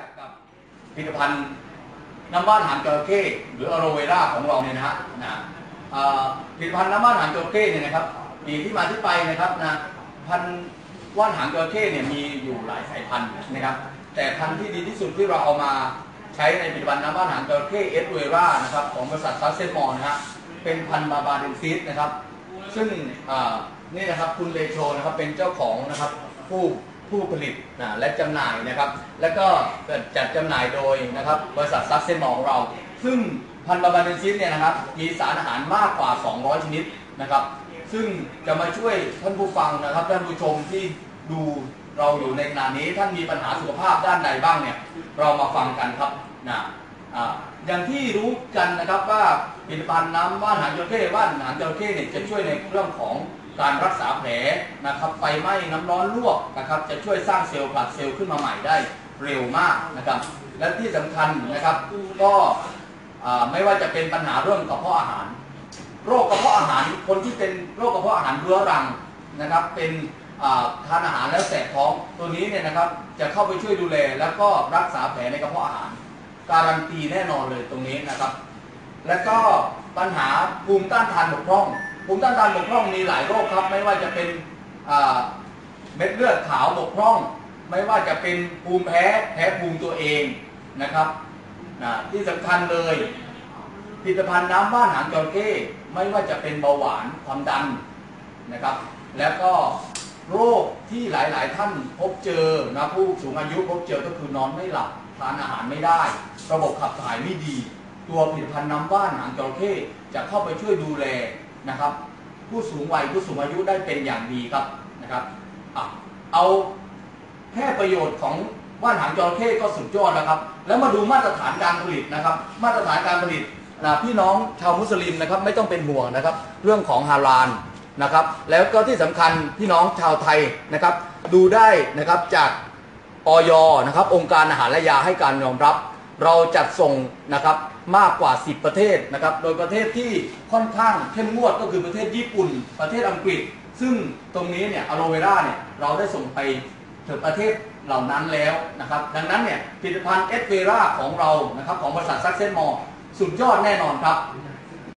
จักกับผลิตภัณฑ์น้ำว่านหางจระเข้หรืออโรเวราของเราเนี่ยนะฮะนะผลิตภัณฑ์น้ำว่านหางจระเข้เนี่ยนะครับมีที่มาที่ไปนะครับนะพันว่านหางจระเข้เนี่ยมีอยู่หลายสายพันธุ์นะครับ แต่พันธุ์ที่ดีที่สุดที่เราเอามาใช้ในผลิตภัณฑ์น้ำว่านหางจระเข้เอสเวรานะครับของบริษัทซัสเซนมอลนะฮะเป็นพันธุ์บาบาเดนซิสนะครับ ซึ่งนี่นะครับคุณเดโชนะครับเป็นเจ้าของนะครับผู้ผู้ ผู้ผลิตนะและจำหน่ายนะครับ แล้วก็จัดจำหน่ายโดยนะครับบริษัทซักเซนมอของเรา ซึ่งพันธุ์บาบาเดนซิสเนี่ยนะครับมีสารอาหารมากกว่า 200 ชนิดนะครับ ซึ่งจะมาช่วยท่านผู้ฟังนะครับท่านผู้ชมที่ดูเราอยู่ในขณะนี้ท่านมีปัญหาสุขภาพด้านใดบ้างเนี่ยเรามาฟังกันครับนะ อย่างที่รู้กันนะครับว่าผลิตภัณฑ์น้ำว่านหางจระเข้ว่านหางจระเข้เนี่ยจะช่วยในเรื่องของการรักษาแผลนะครับไฟไหม้น้ำร้อนลวกนะครับจะช่วยสร้างเซลล์ผลัดเซลล์ขึ้นมาใหม่ได้เร็วมากนะครับ และที่สำคัญนะครับก็ไม่ว่าจะเป็นปัญหาเรื่องกระเพาะอาหาร โรคกระเพาะอาหารคนที่เป็นโรคกระเพาะอาหารเรื้อรังนะครับ เป็นทานอาหารแล้วแสบท้องตัวนี้เนี่ยนะครับจะเข้าไปช่วยดูแล แล้วก็รักษาแผลในกระเพาะอาหาร การันตีแน่นอนเลยตรงนี้นะครับ แล้วก็ปัญหาภูมิต้านทานบกพร่อง ภูมิต้านทานบกพร่องมีหลายโรคครับ ไม่ว่าจะเป็นเม็ดเลือดขาวบกพร่อง ไม่ว่าจะเป็นภูมิแพ้แพ้ภูมิตัวเองนะครับนะที่สำคัญเลยผลิตภัณฑ์น้ำว่านหางจระเข้ไม่ว่าจะเป็นเบาหวานความดันนะครับ แล้วก็ โรคที่หลาย ๆ ท่านพบเจอนะผู้สูงอายุพบเจอก็คือนอนไม่หลับทานอาหารไม่ได้ ระบบขับถ่ายไม่ดี ตัวผลิตภัณฑ์น้ำว่านหางจระเข้จะเข้าไปช่วยดูแลนะครับ ผู้สูงวัยผู้สูงอายุได้เป็นอย่างดีครับนะครับอเอาแค่ประโยชน์ของว่านหางจระเข้ก็สุดยอดแล้วครับ แล้วมาดูมาตรฐานการผลิตนะครับ มาตรฐานการผลิตนะพี่น้องชาวมุสลิมนะครับ ไม่ต้องเป็นห่วงนะครับ เรื่องของฮาลาล นะครับ แล้วก็ที่สำคัญพี่น้องชาวไทยนะครับ ดูได้นะครับจากออยนะครับ องค์การอาหารและยาให้การยอมรับ เราจัดส่งนะครับมากกว่า 10 ประเทศนะครับ โดยประเทศที่ค่อนข้างเข้มงวดก็คือประเทศญี่ปุ่น ประเทศอังกฤษ ซึ่งตรงนี้เนี่ยอะโลเวราเนี่ยเราได้ส่งไปถึงประเทศเหล่านั้นแล้วนะครับ ดังนั้นเนี่ยผลิตภัณฑ์เอสเวราของเรานะครับของบริษัทซักเซนมอสุดยอดแน่นอนครับ